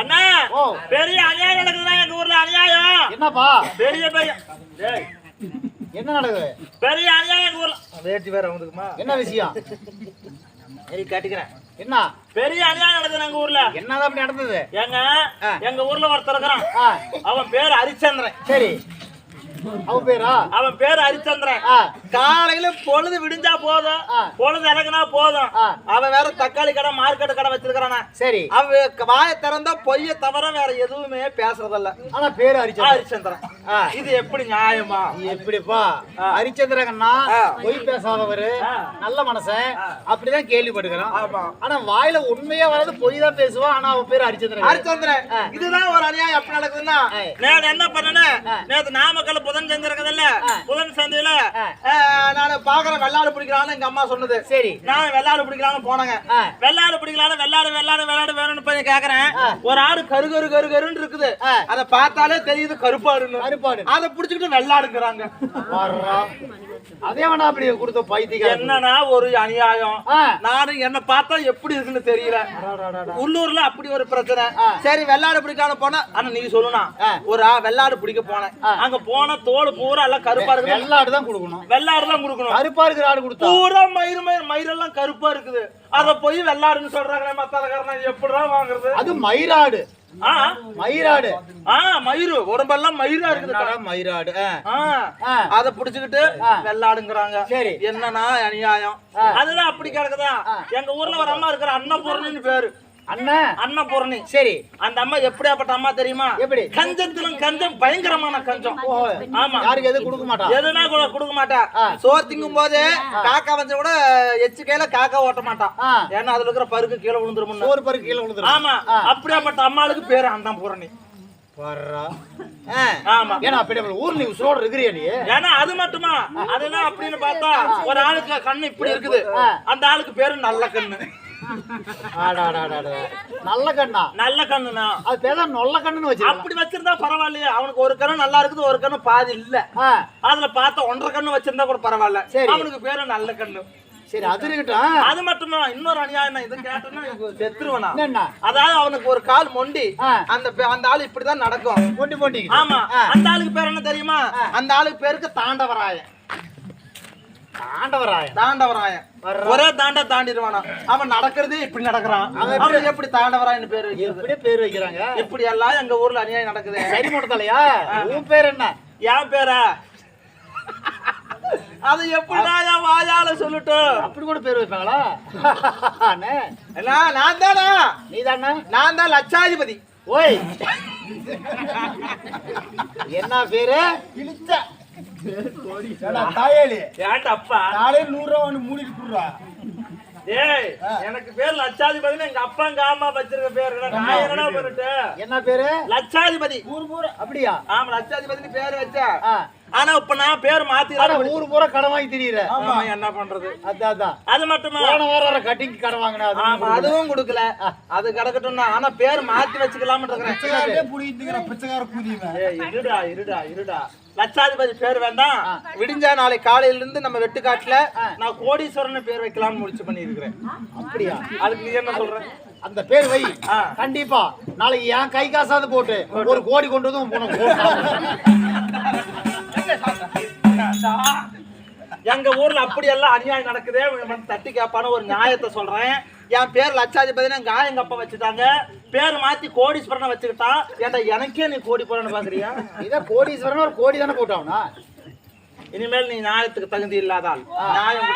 அண்ணா. பெரிய அநியாயம் நடக்குதுடா எங்க ஊர்ல அநியாயம். என்னப்பா? பெரிய பெரிய டேய், என்ன நடக்குது? பெரிய அநியாயம் எங்க ஊர்ல. வேட்டி வேற என்ன விஷயம்? சரி கட்டிக்கிறேன். என்ன? பெரிய அநியாயம் நடக்குது எங்க ஊர்ல. என்னதான் அப்படி நடந்தது? எங்க. எங்க ஊர்ல ஒருத்தர் இருக்கிறான். அவன் பேர் ஹரிச்சந்திரன். சரி. அவ பேரா அவன் பேர் ஹரிச்சந்திரன் காலையில பொழுது விடிஞ்சா போதும். பொழுது இறங்குனா போதும். அவன் வேற தக்காளி கடை மார்க்கெட் கடை வச்சிருக்கானா சரி அவன் வாயை திறந்தா பொய்ய தவிர வேற எதுவுமே பேசுறதில்ல ஆனா பேரு ஹரிச்சந்திரன் ஹரிச்சந்திரன். இது எப்படி நியாயமா எப்படிப்பா ஆ. பொய் பேசாதவரு. நல்ல மனுஷன் ஆ. அப்படிதான் கேள்விப்பட்டுக்கிறோம் ஆமா. ஆனா வாயில உண்மையா வர்றது பொய் தான் பேசுவான் ஆனா அவன் பேரு ஹரிச்சந்திரன் ஹரிச்சந்திரன். இதுதான் ஒரு அநியாயம் எப்படி நடக்குதுன்னா. நான் என்ன பண்ணேன் ஆ. நேத்து நாமக்கல் புதன் செஞ்சிருக்கதில்ல ஆ. புதன் சந்தையில. நான் பாக்குறேன் வெள்ளாடு பிடிக்கலாம்னு எங்க அம்மா சொன்னது சரி நான் வெள்ளாடு பிடிக்கலாம்னு போனேங்க. வெள்ளாடு பிடிக்கலாம்னு வெள்ளாடு வெள்ளாடு வெள்ளாடு வேணும்னு போய் கேக்குறேன். ஒரு ஆடு கரு கரு கரு கருன்னு இருக்குது. அத பார்த்தாலே தெரியுது கருப்பாடுன்னு கருப்பாடு அத புடிச்சுக்கிட்டு வெள்ளாடுங்கிறாங்க. அதே வேணா அப்படி கொடுத்த பைத்தியம் என்னன்னா ஒரு அநியாயம். நானும் என்ன பார்த்தா எப்படி இருக்குன்னு தெரியல உள்ளூர்ல அப்படி ஒரு பிரச்சனை. சரி வெள்ளாடு பிடிக்காம போனா ஆனா நீ சொல்லணும். ஒரு வெள்ளாடு பிடிக்க போனேன். அங்க போன தோல் பூரா எல்லாம் கருப்பா இருக்கு வெள்ளாடு தான் கொடுக்கணும் வெள்ளாடு தான் கொடுக்கணும் கருப்பா இருக்கிற ஆடு கொடுத்தா பூரா மயிர் மயிர் மயிரெல்லாம் கருப்பா இருக்குது அத போய் வெள்ளாடுன்னு சொல்றாங்களே மத்தாலக்காரன் எப்படிடா வாங்குறது அது மயிராடு மயிராடு. ஆ மயிரு உடம்பெல்லாம் மயிரா இருக்குது மயிராடு. அத புடிச்சுக்கிட்டு. வெள்ளாடுங்கிறாங்க. சரி. என்னன்னா அநியாயம். அதுதான் அப்படி கிடக்குதா? எங்க ஊர்ல ஒரு அம்மா இருக்கிற அன்னபூர்ணின்னு பேரு. அண்ணன் அன்னபூர்ணி சரி. அந்த அம்மா எப்படியாப்பட்ட அம்மா தெரியுமா? எப்படி? கஞ்சத்திலும் கஞ்சம் பயங்கரமான கஞ்சம். ஓ ஆமா. யாருக்கு எதுவும் கொடுக்க மாட்டான் எதுனா கூட கொடுக்க மாட்டா. ஆ. சோறு திங்கும் போது காக்கா வந்து கூட எச்சு கையில காக்கா ஓட்ட மாட்டான். ஏன்னா அதுல இருக்கிற பருக்கு கீழே விழுந்துரும் சோறு பருக்கு கீழே விழுந்துரும். ஆமா. அப்படியாப்பட்ட அம்மாளுக்கு பேரு அன்னபூரணி நீ ஏன்னா அது மட்டுமா? அதுதான் அப்படின்னு பார்த்தா ஒரு ஆளுக்கு கண்ணு இப்படி இருக்குது. அந்த ஆளுக்கு பேரு நல்ல கண்ணு. நல்ல கண்ணா. நல்ல கண்ணுனா அது பேர் நொல்ல கண்ணுன்னு வச்சிருக்கான். அப்படி வச்சிருந்தா பரவாயில்லையே. அவனுக்கு ஒரு கண்ணு நல்லா இருக்குது ஒரு கண்ணு பாதி இல்ல. அதுல பார்த்தா ஒன்றரை கண்ணு வச்சிருந்தா கூட பரவாயில்ல. சரி. அவனுக்கு பேரு நல்ல கண்ணு. சரி அது இருக்கட்டும். அது மட்டுமா இன்னொரு அநியாயம் இதை கேட்டேன்னா செத்துருவனா? அதாவது அவனுக்கு ஒரு கால் மொண்டி. அந்த அந்த ஆளு இப்படிதான் நடக்கும். போட்டி போட்டி ஆமா. அந்த ஆளுக்கு பேர் என்ன தெரியுமா? அந்த ஆளுக்கு பேருக்கு தாண்டவராயன். தாண்டவராயன். வர்றா. ஒரே தாண்ட தாண்டிடுவானா. அவன் நடக்கிறதே இப்படி நடக்கிறான். அவன் எப்படி தாண்டவராயன் பேரு? எப்படியே பேர் வைக்கிறாங்க? இப்படி எல்லாம் எங்க ஊர்ல அநியாயம் நடக்குது. சரி மூட்டத்தலையா? உன் பேர் என்ன? என் பேரா? அது எப்படிடா என் வாயால சொல்லட்டும் அப்படி கூட பேர் வைப்பாங்களா? அண்ணே, என்ன, நான் தானா? நீதாண்ணா. நான் தான் லட்சாதிபதி. ஓய். என்ன பேரு? தாயாளி ஏன்டா அப்பா? நாளைக்கு நூறு ரூபா ஒன்று மூடிட்டு போடுறா. ஏய் எனக்கு பேர் லட்சாதிபதி எங்க அப்பா எங்க அம்மா வச்சிருக்க பேர். நான் என்னடா பண்ணிட்டு என்ன பேரு? லட்சாதிபதி. ஊர் பூரா அப்படியா? ஆமா லட்சாதிபதினு பேர் வச்சா. ஆனா இப்ப நான் பேர் மாத்தி ஊர் பூரா கடன் வாங்கி தெரியுற. ஆமா என்ன பண்றது? அதான் அதான். அது மட்டுமா போன வாரம் கட்டிங் கடன் வாங்கினா அதுவும் கொடுக்கல. அது கிடக்கட்டும்னா ஆனா பேர் மாத்தி ஏய், இருடா இருடா இருடா. லட்சாதிபதி பேர் வேண்டாம். விடிஞ்சா நாளை காலையில இருந்து நம்ம வெட்டுக்காட்டுல நான் கோடீஸ்வரன் பேர் வைக்கலாம்னு முடிச்சு பண்ணி இருக்கிறேன் அப்படியா? அதுக்கு நீ என்ன சொல்ற? அந்த பேர் வை. கண்டிப்பா. நாளைக்கு என் கை காசாவது போட்டு. ஒரு கோடி கொண்டு வந்து உன் எங்க ஊர்ல அப்படி எல்லாம் அநியாயம் நடக்குதே தட்டி கேப்பான ஒரு நியாயத்தை சொல்றேன். என் பேர் லட்சாதிபதி எங்க எங்க அப்பா வச்சுட்டாங்க. பேர் மாத்தி கோடீஸ்வரனை வச்சுக்கிட்டான். ஏன்டா எனக்கே நீ கோடி போறன்னு பாக்குறியா? இதான் கோடீஸ்வரன் ஒரு கோடி தானே போட்டாவனா? இனிமேல் நீ நியாயத்துக்கு தகுதி இல்லாதால் நியாயம்